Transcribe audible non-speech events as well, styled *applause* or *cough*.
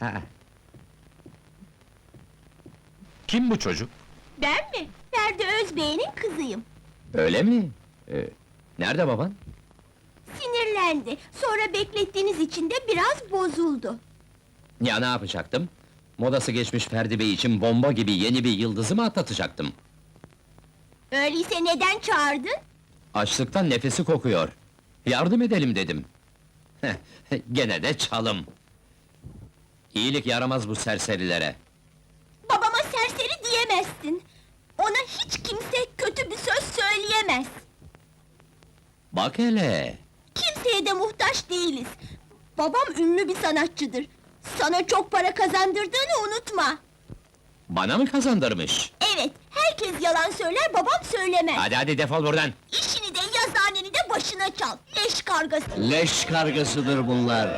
Ha. Kim bu çocuk? Ben mi? Ferdi Özbey'in kızıyım. Öyle mi? Ee, nerede baban? Sinirlendi. Sonra beklettiğiniz için de biraz bozuldu. Ya ne yapacaktım? Modası geçmiş Ferdi Bey için bomba gibi yeni bir yıldızı mı atlatacaktım? Öyleyse neden çağırdın? Açlıktan nefesi kokuyor. Yardım edelim dedim. *laughs* Gene de çalım. İyilik yaramaz bu serserilere. Babama serseri diyemezsin. Ona hiç kimse kötü bir söz söyleyemez. Bak hele! Kimseye de muhtaç değiliz. Babam ünlü bir sanatçıdır. Sana çok para kazandırdığını unutma. Bana mı kazandırmış? Evet, herkes yalan söyler, babam söylemez. Hadi hadi defol buradan! İşini de yazaneni de başına çal. Leş kargası. Leş kargasıdır bunlar.